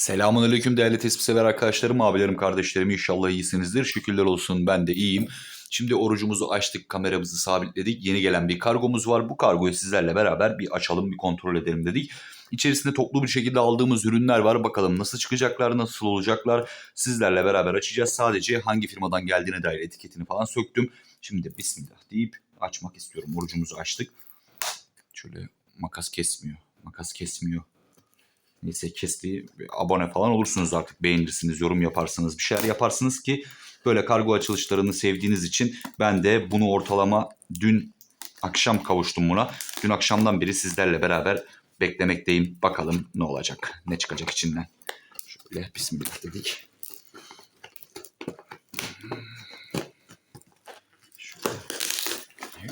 Selamun Aleyküm değerli tespih sever arkadaşlarım, abilerim, kardeşlerim. İnşallah iyisinizdir. Şükürler olsun ben de iyiyim. Şimdi orucumuzu açtık, kameramızı sabitledik. Yeni gelen bir kargomuz var. Bu kargoyu sizlerle beraber bir açalım, bir kontrol edelim dedik. İçerisinde toplu bir şekilde aldığımız ürünler var. Bakalım nasıl çıkacaklar, nasıl olacaklar. Sizlerle beraber açacağız. Sadece hangi firmadan geldiğine dair etiketini falan söktüm. Şimdi bismillah deyip açmak istiyorum. Orucumuzu açtık. Şöyle makas kesmiyor. Makas kesmiyor. Neyse kesti. Abone falan olursunuz artık. Beğenirsiniz, yorum yaparsınız, bir şeyler yaparsınız ki böyle kargo açılışlarını sevdiğiniz için ben de bunu ortalama dün akşam kavuştum buna. Dün akşamdan beri sizlerle beraber beklemekteyim. Bakalım ne olacak, ne çıkacak içinden. Şöyle bismillah dedik.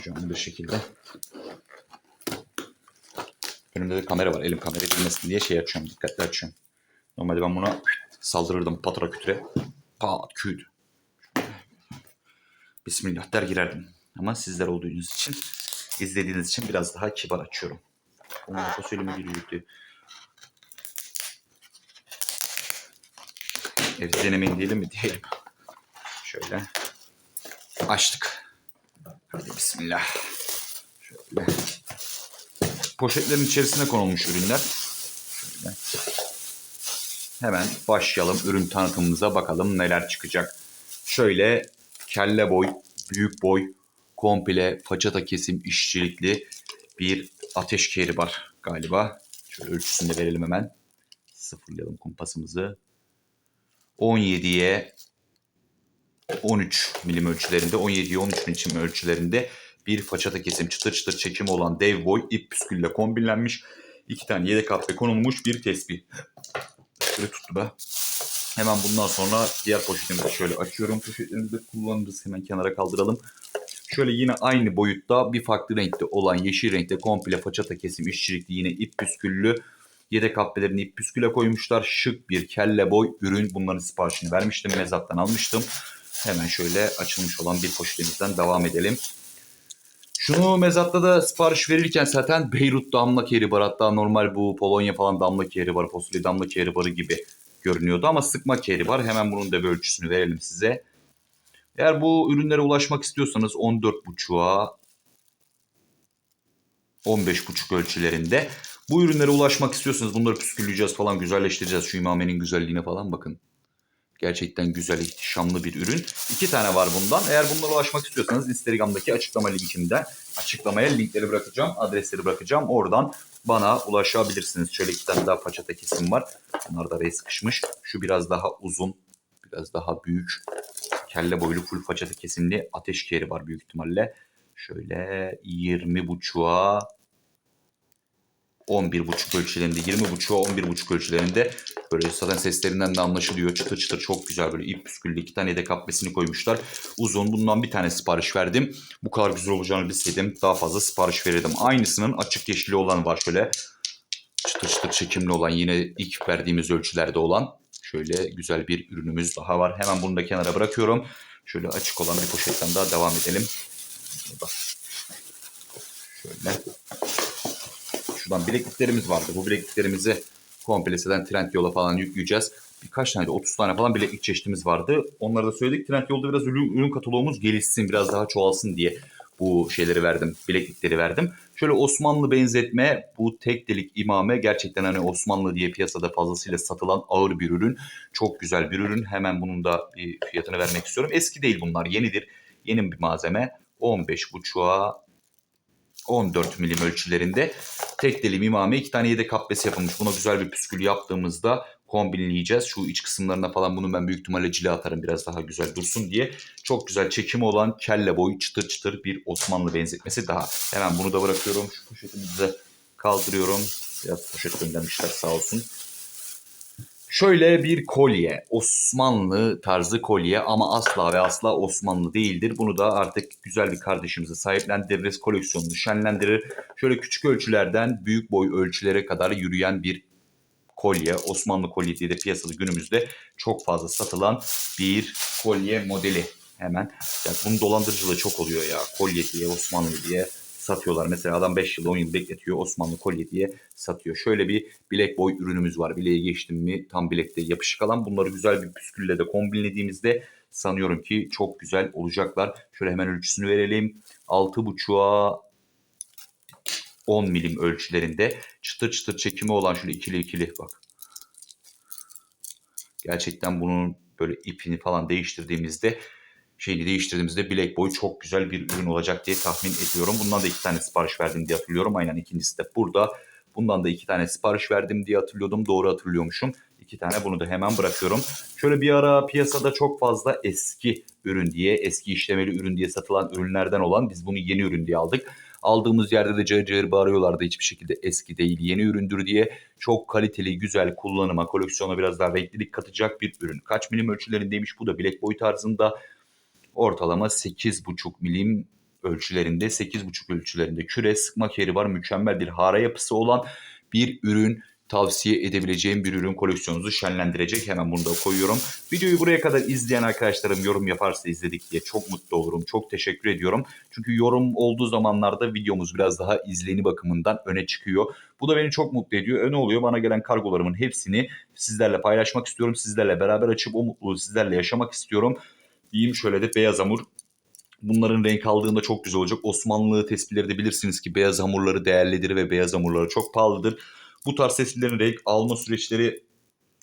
Şöyle bir şekilde. Önümde de kamera var. Elim kameraya girmesin diye şey açıyorum. Dikkatli açıyorum. Normalde ben buna saldırırdım patara kütüre. Pat küt. Bismillah der girerdim. Ama sizler olduğunuz için, izlediğiniz için biraz daha kibar açıyorum. Onun fasulyemi bir yürüdü. Evet denemeyin diyelim mi? Diyelim. Şöyle. Açtık. Hadi bismillah. Şöyle poşetlerin içerisine konulmuş ürünler. Şöyle. Hemen başlayalım ürün tanıtımımıza bakalım neler çıkacak. Şöyle kelle boy, büyük boy, komple façata kesim işçilikli bir ateş keri var galiba. Şöyle ölçüsünü de verelim hemen. Sıfırlayalım kumpasımızı. 17'ye 13 milim ölçülerinde, 17'ye 13 milim ölçülerinde bir façata kesim çıtır çıtır çekimi olan dev boy ip püskülle kombinlenmiş. iki tane yedek hatta konulmuş bir tespih. Şöyle tuttu be. Hemen bundan sonra diğer poşetimizi şöyle açıyorum. Poşetlerimizi de kullanırız. Hemen kenara kaldıralım. Şöyle yine aynı boyutta bir farklı renkte olan yeşil renkte komple façata kesim işçilikli yine ip püsküllü yedek habbelerini ip püsküle koymuşlar. Şık bir kelle boy ürün. Bunların siparişini vermiştim. Mezattan almıştım. Hemen şöyle açılmış olan bir poşetimizden devam edelim. Şunu mezatta da sipariş verirken zaten Beyrut damla keri bar hatta normal bu Polonya falan damla keri bar, fasulye damla keri barı gibi görünüyordu ama sıkma keri var. Hemen bunun da bir ölçüsünü verelim size. Eğer bu ürünlere ulaşmak istiyorsanız 14.5'a 15.5 ölçülerinde. Bu ürünlere ulaşmak istiyorsanız bunları püskülleyeceğiz falan güzelleştireceğiz. Şu imamenin güzelliğine falan bakın. Gerçekten güzel, ihtişamlı bir ürün. İki tane var bundan. Eğer bunlara ulaşmak istiyorsanız Instagram'daki açıklama linkimden açıklamaya linkleri bırakacağım, adresleri bırakacağım. Oradan bana ulaşabilirsiniz. Şöyle iki tane daha paçata kesim var. Bunlar da araya sıkışmış. Şu biraz daha uzun, biraz daha büyük. Kelle boylu full façata kesimli ateş keri var büyük ihtimalle. Şöyle 20 buçuğa 11.5 ölçülerinde 20.5'a 11.5 ölçülerinde böyle zaten seslerinden de anlaşılıyor. Çıtır çıtır çok güzel böyle ip püsküllü iki tane de kapmesini koymuşlar. Uzun bundan bir tane sipariş verdim. Bu kadar güzel olacağını bilseydim daha fazla sipariş verirdim. Aynısının açık yeşili olan var şöyle. Çıtır çıtır çekimli olan yine ilk verdiğimiz ölçülerde olan şöyle güzel bir ürünümüz daha var. Hemen bunu da kenara bırakıyorum. Şöyle açık olan bir poşetten daha devam edelim. Şöyle şuradan bilekliklerimiz vardı. Bu bilekliklerimizi komple siteden Trendyol'a falan yükleyeceğiz. Birkaç tane de 30 tane falan bileklik çeşitimiz vardı. Onları da söyledik. Trendyol'da biraz ürün, ürün kataloğumuz gelişsin, biraz daha çoğalsın diye bu şeyleri verdim, bileklikleri verdim. Şöyle Osmanlı benzetme, bu tek delik imame gerçekten hani Osmanlı diye piyasada fazlasıyla satılan ağır bir ürün. Çok güzel bir ürün. Hemen bunun da bir fiyatını vermek istiyorum. Eski değil bunlar, yenidir. Yeni bir malzeme. 15.5'a 14 milim ölçülerinde tek dilim imame iki tane yedek kappesi yapılmış. Buna güzel bir püskül yaptığımızda kombinleyeceğiz. Şu iç kısımlarına falan bunu ben büyük ihtimalle cile atarım biraz daha güzel dursun diye. Çok güzel çekimi olan kelle boyu çıtır çıtır bir Osmanlı benzetmesi daha. Hemen bunu da bırakıyorum. Şu poşetimizi de kaldırıyorum. Biraz poşet göndermişler sağ olsun. Şöyle bir kolye, Osmanlı tarzı kolye ama asla ve asla Osmanlı değildir. Bunu da artık güzel bir kardeşimize sahiplendiririz, koleksiyonunu şenlendirir. Şöyle küçük ölçülerden büyük boy ölçülere kadar yürüyen bir kolye, Osmanlı kolye diye de piyasada günümüzde çok fazla satılan bir kolye modeli. Hemen, ya bunun dolandırıcılığı çok oluyor ya, kolye diye, Osmanlı diye satıyorlar. Mesela adam 5 yıl 10 yıl bekletiyor Osmanlı kolye diye satıyor. Şöyle bir bilek boy ürünümüz var. Bileğe geçtim mi tam bilekte yapışık alan. Bunları güzel bir püskülle de kombinlediğimizde sanıyorum ki çok güzel olacaklar. Şöyle hemen ölçüsünü verelim. 6.5'a 10 milim ölçülerinde çıtır çıtır çekimi olan şöyle ikili ikili bak. Gerçekten bunun böyle ipini falan değiştirdiğimizde şeyini değiştirdiğimizde bilek boyu çok güzel bir ürün olacak diye tahmin ediyorum. Bundan da iki tane sipariş verdim diye hatırlıyorum. Aynen ikincisi de burada. Bundan da iki tane sipariş verdim diye hatırlıyordum. Doğru hatırlıyormuşum. İki tane bunu da hemen bırakıyorum. Şöyle bir ara piyasada çok fazla eski ürün diye, eski işlemeli ürün diye satılan ürünlerden olan biz bunu yeni ürün diye aldık. Aldığımız yerde de cayır cayır bağırıyorlardı hiçbir şekilde eski değil yeni üründür diye. Çok kaliteli, güzel kullanıma, koleksiyona biraz daha renklilik katacak bir ürün. Kaç milim ölçülerindeymiş bu da bilek boyu tarzında ortalama 8,5 milim ölçülerinde 8,5 ölçülerinde küre sıkma keri var. Mükemmel bir hara yapısı olan bir ürün tavsiye edebileceğim bir ürün koleksiyonunuzu şenlendirecek. Hemen bunu da koyuyorum. Videoyu buraya kadar izleyen arkadaşlarım yorum yaparsa izledik diye çok mutlu olurum. Çok teşekkür ediyorum. Çünkü yorum olduğu zamanlarda videomuz biraz daha izleni bakımından öne çıkıyor. Bu da beni çok mutlu ediyor. Öne oluyor. Bana gelen kargolarımın hepsini sizlerle paylaşmak istiyorum. Sizlerle beraber açıp o mutluluğu sizlerle yaşamak istiyorum. Diyeyim şöyle de beyaz hamur Bunların renk aldığında çok güzel olacak. Osmanlı tespitleri de bilirsiniz ki beyaz hamurları değerlidir ve beyaz hamurları çok pahalıdır. Bu tarz tespitlerin renk alma süreçleri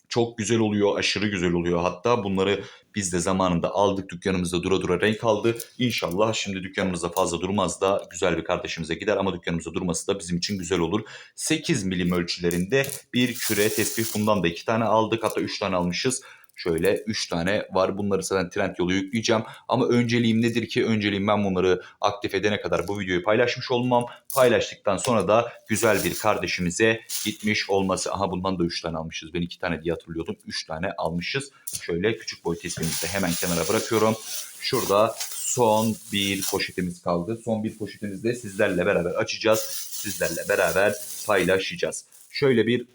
çok güzel oluyor, aşırı güzel oluyor. Hatta bunları biz de zamanında aldık dükkanımızda dura dura renk aldı. İnşallah şimdi dükkanımızda fazla durmaz da güzel bir kardeşimize gider ama dükkanımızda durması da bizim için güzel olur. 8 milim ölçülerinde bir küre tespih bundan da 2 tane aldık hatta 3 tane almışız. Şöyle 3 tane var. Bunları zaten trend yolu yükleyeceğim. Ama önceliğim nedir ki? Önceliğim ben bunları aktif edene kadar bu videoyu paylaşmış olmam. Paylaştıktan sonra da güzel bir kardeşimize gitmiş olması. Aha bundan da 3 tane almışız. Ben 2 tane diye hatırlıyordum. 3 tane almışız. Şöyle küçük boy tespihimizi de hemen kenara bırakıyorum. Şurada son bir poşetimiz kaldı. Son bir poşetimizi de sizlerle beraber açacağız. Sizlerle beraber paylaşacağız. Şöyle bir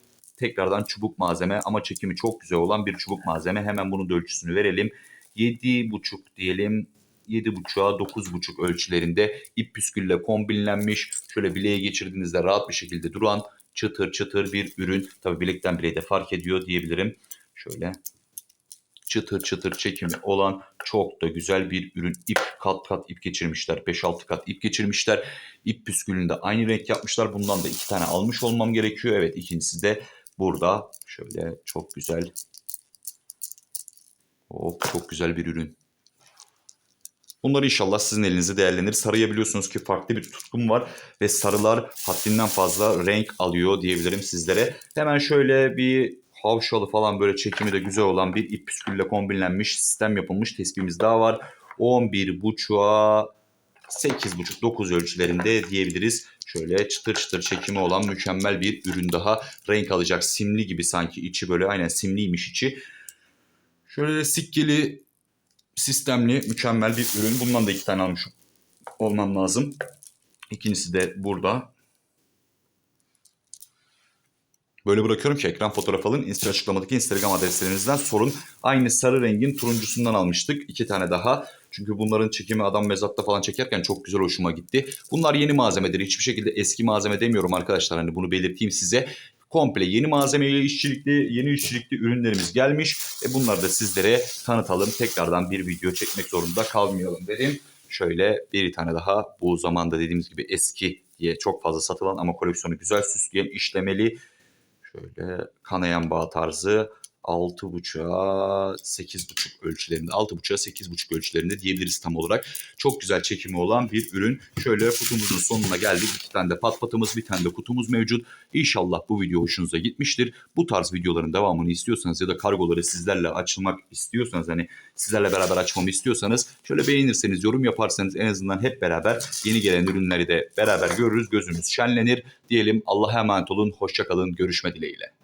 tekrardan çubuk malzeme ama çekimi çok güzel olan bir çubuk malzeme. Hemen bunun da ölçüsünü verelim. 7,5 diyelim 7,5'a 9,5 ölçülerinde ip püskülle kombinlenmiş. Şöyle bileğe geçirdiğinizde rahat bir şekilde duran çıtır çıtır bir ürün. Tabi bilekten bileğe de fark ediyor diyebilirim. Şöyle çıtır çıtır çekimi olan çok da güzel bir ürün. İp kat kat ip geçirmişler. 5-6 kat ip geçirmişler. İp püskülünde aynı renk yapmışlar. Bundan da iki tane almış olmam gerekiyor. Evet ikincisi de burada. Şöyle çok güzel. Hop çok güzel bir ürün. Bunlar inşallah sizin elinizde değerlenir. Sarıya biliyorsunuz ki farklı bir tutkum var ve sarılar haddinden fazla renk alıyor diyebilirim sizlere. Hemen şöyle bir havşalı falan böyle çekimi de güzel olan bir ip püskülle kombinlenmiş sistem yapılmış tespihimiz daha var. 11.5'a 8.5-9 ölçülerinde diyebiliriz. Şöyle çıtır çıtır çekimi olan mükemmel bir ürün daha. Renk alacak simli gibi sanki içi böyle aynen simliymiş içi. Şöyle de sikkeli sistemli mükemmel bir ürün. Bundan da iki tane almış olmam lazım. İkincisi de burada. Böyle bırakıyorum ki ekran fotoğraf alın. Insta açıklamadaki Instagram adreslerinizden sorun. Aynı sarı rengin turuncusundan almıştık. iki tane daha. Çünkü bunların çekimi adam mezatta falan çekerken çok güzel hoşuma gitti. Bunlar yeni malzemedir. Hiçbir şekilde eski malzeme demiyorum arkadaşlar. Hani bunu belirteyim size. Komple yeni malzemeyle işçilikli, yeni işçilikli ürünlerimiz gelmiş. E bunları da sizlere tanıtalım. Tekrardan bir video çekmek zorunda kalmayalım dedim. Şöyle bir tane daha bu zamanda dediğimiz gibi eski diye çok fazla satılan ama koleksiyonu güzel süsleyen işlemeli Şöyle kanayan bağ tarzı 6.5'a 8.5 ölçülerinde 6.5'a 8.5 ölçülerinde diyebiliriz tam olarak. Çok güzel çekimi olan bir ürün. Şöyle kutumuzun sonuna geldik. İki tane de pat patımız bir tane de kutumuz mevcut. İnşallah bu video hoşunuza gitmiştir. Bu tarz videoların devamını istiyorsanız ya da kargoları sizlerle açılmak istiyorsanız hani sizlerle beraber açmamı istiyorsanız şöyle beğenirseniz yorum yaparsanız en azından hep beraber yeni gelen ürünleri de beraber görürüz. Gözümüz şenlenir. Diyelim Allah'a emanet olun. Hoşçakalın. Görüşme dileğiyle.